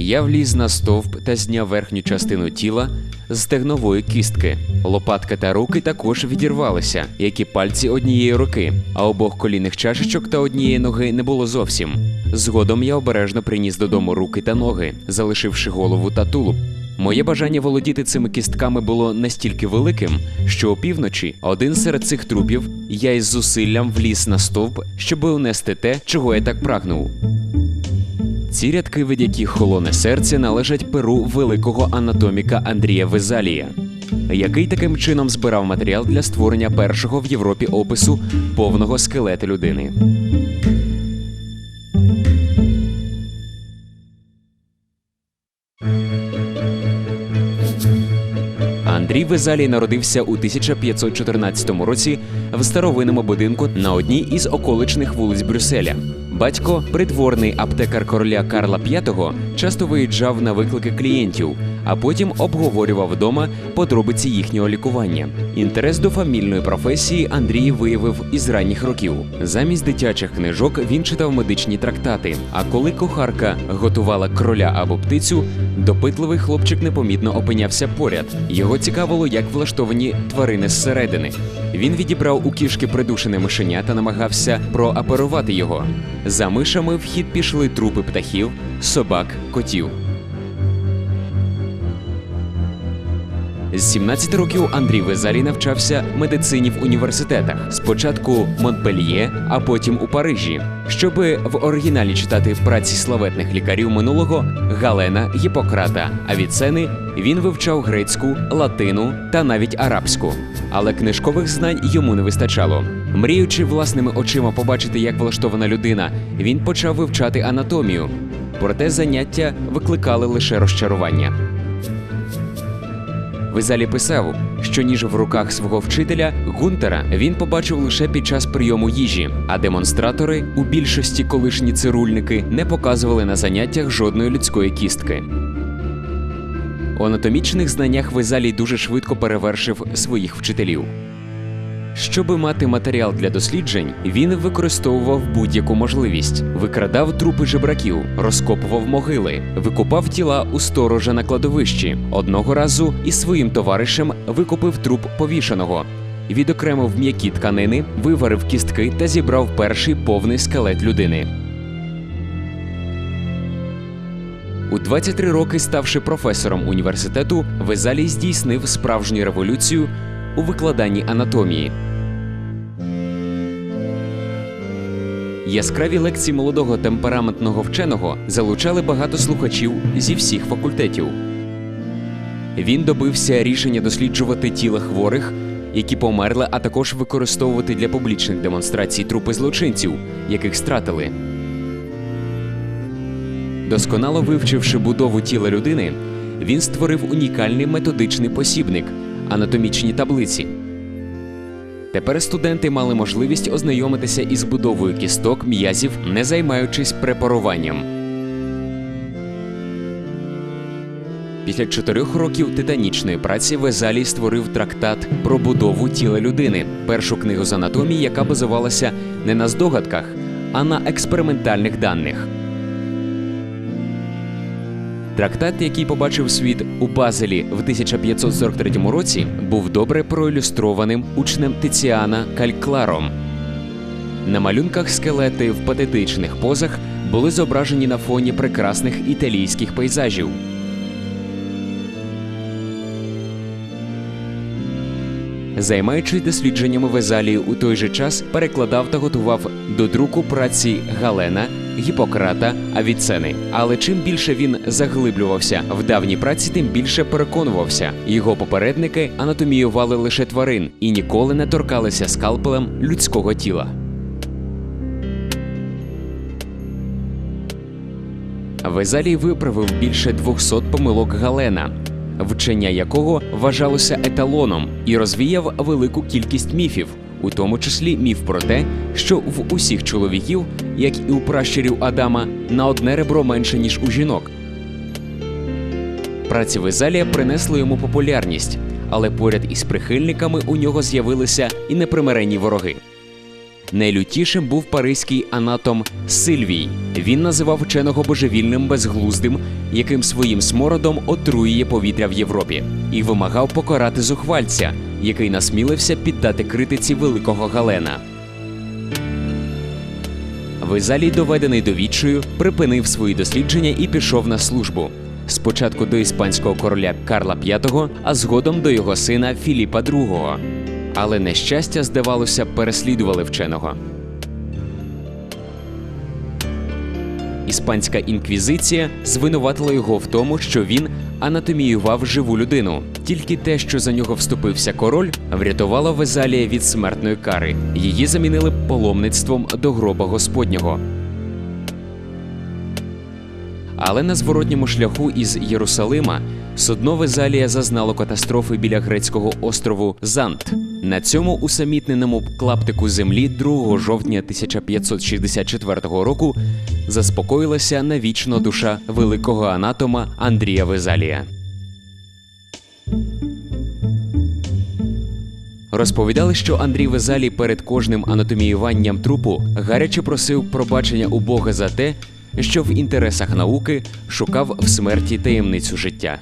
Я вліз на стовп та зняв верхню частину тіла з стегнової кістки. Лопатка та руки також відірвалися, як і пальці однієї руки, а обох колінних чашечок та однієї ноги не було зовсім. Згодом я обережно приніс додому руки та ноги, залишивши голову та тулуб. Моє бажання володіти цими кістками було настільки великим, що опівночі один серед цих трупів я із зусиллям вліз на стовп, щоб унести те, чого я так прагнув. Ці рядки, від яких холоне серце, належать перу великого анатоміка Андрія Везалія, який таким чином збирав матеріал для створення першого в Європі опису повного скелету людини. Андрій Везалій народився у 1514 році в старовинному будинку на одній із околичних вулиць Брюсселя. Батько, придворний аптекар короля Карла V, часто виїжджав на виклики клієнтів, а потім обговорював вдома подробиці їхнього лікування. Інтерес до фамільної професії Андрій виявив із ранніх років. Замість дитячих книжок він читав медичні трактати. А коли кухарка готувала кроля або птицю, допитливий хлопчик непомітно опинявся поряд. Його цікавило, як влаштовані тварини зсередини. Він відібрав у кішки придушене мишеня та намагався прооперувати його. За мишами в хід пішли трупи птахів, собак, котів. З 17 років Андрій Везалій навчався медицині в університетах. Спочатку Монпельє, а потім у Парижі. Щоби в оригіналі читати праці славетних лікарів минулого Галена, Гіппократа, Авіцени, він вивчав грецьку, латину та навіть арабську. Але книжкових знань йому не вистачало. Мріючи власними очима побачити, як влаштована людина, він почав вивчати анатомію. Проте заняття викликали лише розчарування. Визалі писав, що ніж в руках свого вчителя Гунтера він побачив лише під час прийому їжі, а демонстратори у більшості колишні цирульники не показували на заняттях жодної людської кістки. У анатомічних знаннях Везалій дуже швидко перевершив своїх вчителів. Щоби мати матеріал для досліджень, він використовував будь-яку можливість: викрадав трупи жебраків, розкопував могили, викопав тіла у сторожа на кладовищі. Одного разу із своїм товаришем викопив труп повішеного. Відокремив м'які тканини, виварив кістки та зібрав перший повний скелет людини. У 23 роки, ставши професором університету, Везалій здійснив справжню революцію у викладанні анатомії. Яскраві лекції молодого темпераментного вченого залучали багато слухачів зі всіх факультетів. Він добився рішення досліджувати тіла хворих, які померли, а також використовувати для публічних демонстрацій трупи злочинців, яких стратили. Досконало вивчивши будову тіла людини, він створив унікальний методичний посібник анатомічні таблиці. Тепер студенти мали можливість ознайомитися із будовою кісток м'язів, не займаючись препаруванням. Після чотирьох років титанічної праці Везалій створив трактат про будову тіла людини, першу книгу з анатомії, яка базувалася не на здогадках, а на експериментальних даних. Трактат, який побачив світ у Базелі в 1543 році, був добре проілюстрованим учнем Тиціана Калькларом. На малюнках скелети в патетичних позах були зображені на фоні прекрасних італійських пейзажів. Займаючись дослідженнями Везалії у той же час перекладав та готував до друку праці Галена, Гіппократа, Авіцени. Але чим більше він заглиблювався в давній праці, тим більше переконувався. Його попередники анатоміювали лише тварин і ніколи не торкалися скалпелем людського тіла. Везалій виправив більше 200 помилок Галена, вчення якого вважалося еталоном, і розвіяв велику кількість міфів, у тому числі міф про те, що в усіх чоловіків, як і у пращурів Адама, на одне ребро менше ніж у жінок. Праці Везалія принесли йому популярність, але поряд із прихильниками у нього з'явилися і непримиренні вороги. Найлютішим був паризький анатом Сильвій. Він називав вченого божевільним безглуздим, яким своїм смородом отруює повітря в Європі, і вимагав покарати зухвальця, який насмілився піддати критиці великого Галена. Визалій, доведений до відчаю, припинив свої дослідження і пішов на службу. Спочатку до іспанського короля Карла V, а згодом до його сина Філіпа II. Але нещастя, здавалося, переслідували вченого. Іспанська інквізиція звинуватила його в тому, що він анатоміював живу людину. Тільки те, що за нього вступився король, врятувало Везалія від смертної кари. Її замінили паломництвом до гроба Господнього. Але на зворотньому шляху із Єрусалима судно Везалія зазнало катастрофи біля грецького острову Зант. На цьому усамітненому клаптику землі 2 жовтня 1564 року заспокоїлася навічно душа великого анатома Андрія Везалія. Розповідали, що Андрій Везалій перед кожним анатоміюванням трупу гаряче просив пробачення у Бога за те, що в інтересах науки шукав в смерті таємницю життя.